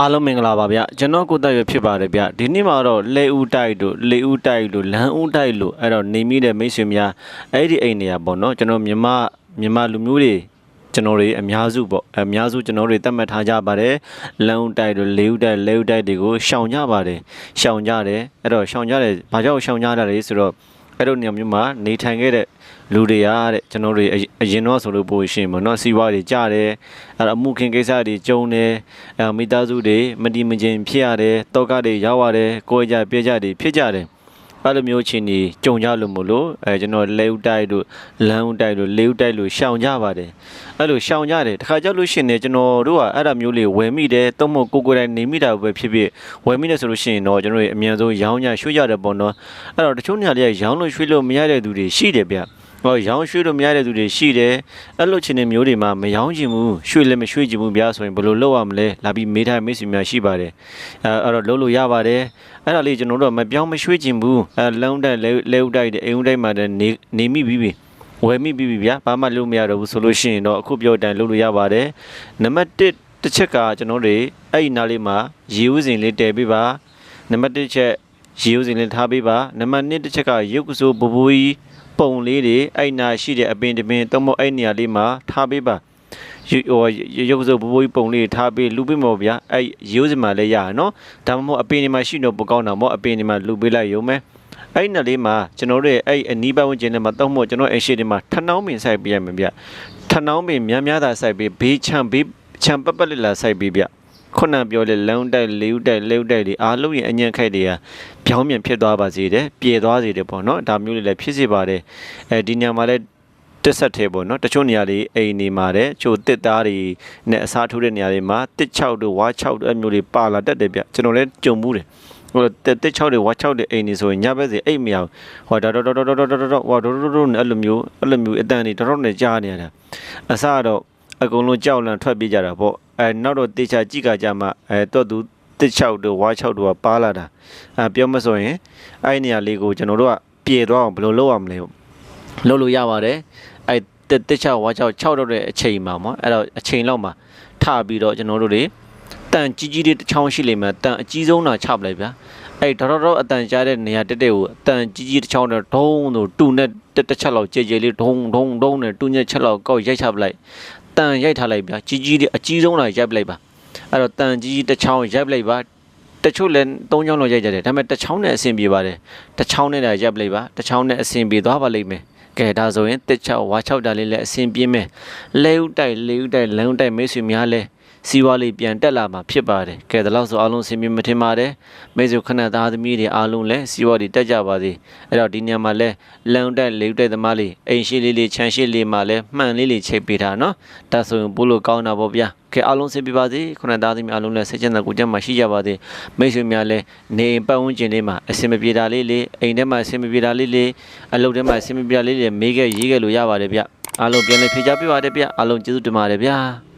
အားလုံးမင်္ဂလာပါဗျကျွန်တော်ကိုတက်ရဖြစ်ပါတယ်ဗျဒီနေ့မှာတော့လေဦးတိုက်တို့လေဦးတိုက်တို့လမ်းဦးတိုက်လို့အဲ့တော့နေမိတဲ့မိတ်ဆွေများအဲ့ဒီအိမ်နေရာပေါ့နော်ကျွန်တော်မြမမြမလူမျိုးတွေကျွန်တော်တွေအများစုပေါ့အများစုကျွန်တော်တွေတတ်မှတ်ထားကြပါတယ်လမ်းဦးတိုက်တို့လေဦးတိုက်လေဦးတိုက်တွေကိုရှောင်ကြပါတယ်ရှောင်ကြတယ်အဲ့တော့ရှောင်ကြတယ်ဘာကြောင့်ရှောင်ကြတာလဲဆိုတော့ အဲ့တို့နေရာမျိုးမှာနေထိုင်ခဲ့တဲ့လူတွေကတဲ့ကျွန်တော်တွေအရင်အရင်တော့ဆိုလို့ပို့ရှင်ပေါ့နော်စီးပွားတွေကြားတယ်အဲ့တော့အမှုခင်ကိစ္စတွေကြုံတယ်အဲမိသားစုတွေမတီမကျင်ဖြစ်ရတယ်တောကတွေရောက်ရတယ်ကိုယ်ကြပြည့်ကြတွေဖြစ်ကြတယ် အဲ့လိုမျိုးချင်းနေကြုံကြလို့မလို့အဲကျွန်တော်လဲဦးတိုက်တို့လမ်းဦးတိုက်တို့လေးဦးတိုက်လို့ရှောင်ကြပါတယ်အဲ့လိုရှောင်ကြတယ်တခါကြောက်လို့ရှရင်ねကျွန်တော်တို့ကအဲ့ဒါမျိုးလေးဝယ်မိတယ်တုံးမကိုကိုယ်တိုင်နေမိတာပဲဖြစ်ဖြစ်ဝယ်မိတယ်ဆိုလို့ရှိရင်တော့ကျွန်တော်တို့အမြန်ဆုံးရောင်းကြရွှေ့ကြတယ်ပေါ့နော်အဲ့တော့တချို့နေရာတွေကရောင်းလို့ရွှေ့လို့မရတဲ့သူတွေရှိတယ်ဗျ ဟောရောင်းရွှေ့လို့မရတဲ့သူတွေရှိတယ်အဲ့လိုချင်းနေမျိုးတွေမှာမရောင်းချင်ဘူးရွှေ့လည်းမရွှေ့ချင်ဘူးဗျာဆိုရင်ဘယ်လိုလုပ်ရမလဲလာပြီးမေးထားမိတ်ဆွေများရှိပါတယ်အဲအဲ့တော့လုပ်လို့ရပါတယ်အဲ့ဒါလေးကျွန်တော်တို့ကမပြောင်းမရွှေ့ချင်ဘူးအဲလုံးတိုက်လဲလဲဥတိုက်တဲ့အိမ်ဥတိုက်မှာတည်းနေနေမိပြီးပြီဝယ်မိပြီးပြီဗျာဘာမှလုပ်မရတော့ဘူးဆိုလို့ရှိရင်တော့အခုပြောတဲ့အတိုင်းလုပ်လို့ရပါတယ်နံပါတ်1တစ်ချက်ကကျွန်တော်တို့အဲ့ဒီနားလေးမှာရေဦးစင်လေးတည်ပေးပါနံပါတ်1ချက် ရေဦးစင်လေးထားပေးပါနံပါတ်2တစ်ချက်ကရုပ်ကစိုးဘဘိုးကြီးပုံလေးတွေအဲ့နာရှိတဲ့အပင်တပင်သုံးမအဲ့နေရာလေးမှာထားပေးပါရုပ်ဟိုရုပ်စုပ်ဘိုးဘိုးကြီးပုံလေးထားပေးလူပေးမော်ဗျာအဲ့ရိုးစင်မှာလည်းရရနော်ဒါမှမဟုတ်အပင်တွေမှာရှိတော့ပိုကောင်းတာမော့အပင်တွေမှာလူပေးလိုက်ရုံပဲအဲ့နာလေးမှာကျွန်တော်တို့ရဲ့အဲ့အနီးပတ်ဝန်းကျင်ထဲမှာသုံးဖို့ကျွန်တော်အရှိတွေမှာထနှောင်းပင်စိုက်ပေးရမယ်ဗျထနှောင်းပင်များများသာစိုက်ပေးဘေးချမ်းဘေးချမ်းပတ်ပတ်လေးလာစိုက်ပေးဗျ ခုနပြောလေလမ်းတိုက်လေးဦးတိုက်လေးဦးတိုက်တွေအားလုံးရဲ့အညံ့ခိုက်တွေကပြောင်းပြန်ဖြစ်သွားပါစေတယ်ပြေသွားစေတယ်ပေါ့နော်ဒါမျိုးလေးလည်းဖြစ်စေပါတယ်အဲဒီညမှာလည်းတက်ဆက်သေးပေါ့နော်တချို့နေရာတွေအိမ်နေမှာတဲ့ချို့တစ်သားတွေနဲ့အစားထိုးတဲ့နေရာတွေမှာတစ်6တို့ဝါ6တို့အမျိုးတွေပါလာတတ်တယ်ဗျကျွန်တော်လည်းကြုံမှုတယ်ဟိုတက်တက်6တွေဝါ6တွေအိမ်နေဆိုရင်ညဘက်စီအိမ်မရဘူးဟောတော်တော်တော်တော်တော်တော်တော်ဟောတော်တော်တော်နဲ့အဲ့လိုမျိုးအဲ့လိုမျိုးအတန်တွေတော်တော်နဲ့ကြားနေရတာအစားတော့အကုန်လုံးကြောက်လန့်ထွက်ပြေးကြတာပေါ့ အဲနောက်တော့တေချာကြည့်ကြကြမှာအဲတော့သူတစ်6တို့ဝါ6တို့ကပါလာတာအဲပြောမဆိုရင်အဲ့ဒီနေရာလေးကိုကျွန်တော်တို့ကပြေသွားအောင်ဘယ်လိုလုပ်ရမလဲလုပ်လို့ရပါတယ်အဲတစ်တစ်6ဝါ6 6တော့တဲ့အချိန်မှာပေါ့အဲ့တော့အချိန်လောက်မှာထပြီးတော့ကျွန်တော်တို့တွေတန်ကြီးကြီးလေးတစ်ချောင်းရှိလိမ့်မယ်တန်အကြီးဆုံးတာချပလိုက်ဗျာအဲ့ဒေါတော်တော်အတန်ကြားတဲ့နေရာတက်တဲ့ကိုအတန်ကြီးကြီးတစ်ချောင်းတော့ဒုံးဆိုတူနဲ့တစ်တစ်ချက်လောက်ကြဲကြဲလေးဒုံးဒုံးဒုံးနဲ့တူညက်ချက်လောက်ကောက်ရိုက်ချပလိုက် တန်ရိုက်ထားလိုက်ဗျာကြီးကြီးလေးအကြီးဆုံးတာရိုက်ပလိုက်ပါအဲ့တော့တန်ကြီးကြီးတစ်ချောင်းရိုက်ပလိုက်ပါတချို့လည်း၃ချောင်းလောက်ရိုက်ကြတယ်ဒါပေမဲ့တစ်ချောင်းနဲ့အဆင်ပြေပါတယ်တစ်ချောင်းနဲ့လည်းရိုက်ပလိုက်ပါတစ်ချောင်းနဲ့အဆင်ပြေသွားပါလိမ့်မယ်ကဲဒါဆိုရင်တစ်ချောင်းဝါချောက်တာလေးလည်းအဆင်ပြေမယ်လဲဥတိုက်လေဥတိုက်လမ်းဥတိုက်မိတ်ဆွေများလဲ စီးပွားလေးပြန်တက်လာမှာဖြစ်ပါတယ်ကဲဒါလို့ဆိုအားလုံးအဆင်ပြေမထင်ပါတယ်မိတ်ဆွေခဏသားသမီးတွေအားလုံးလည်းစီးပွားတွေတက်ကြပါစေအဲ့တော့ဒီညမှာလဲလမ်းဥတိုက်လေဥတိုက်သမားလေးအိမ်ရှိလေးလေးခြံရှိလေးမှာလဲမှန်လေးလေးချိတ်ပေးတာနော်ဒါဆိုရင်ပို့လို့ကောင်းတာပေါ့ဗျာကဲအားလုံးဆင်ပြေပါစေခုနသားသမီးအားလုံးလည်းစိတ်ချမ်းသာကိုယ်ကျန်းမာရှိကြပါစေမိတ်ဆွေများလည်းနေအိမ်ပတ်ဝန်းကျင်လေးမှာအဆင်မပြေတာလေးလေးအိမ်ထဲမှာအဆင်မပြေတာလေးလေးအလုပ်ထဲမှာအဆင်မပြေတာလေးလေးမေးခဲ့ရေးခဲ့လို့ရပါတယ်ဗျအားလုံးပြန်လည်ဖြေချပေးပါတယ်ဗျအားလုံးကျေးဇူးတင်ပါတယ်ဗျာ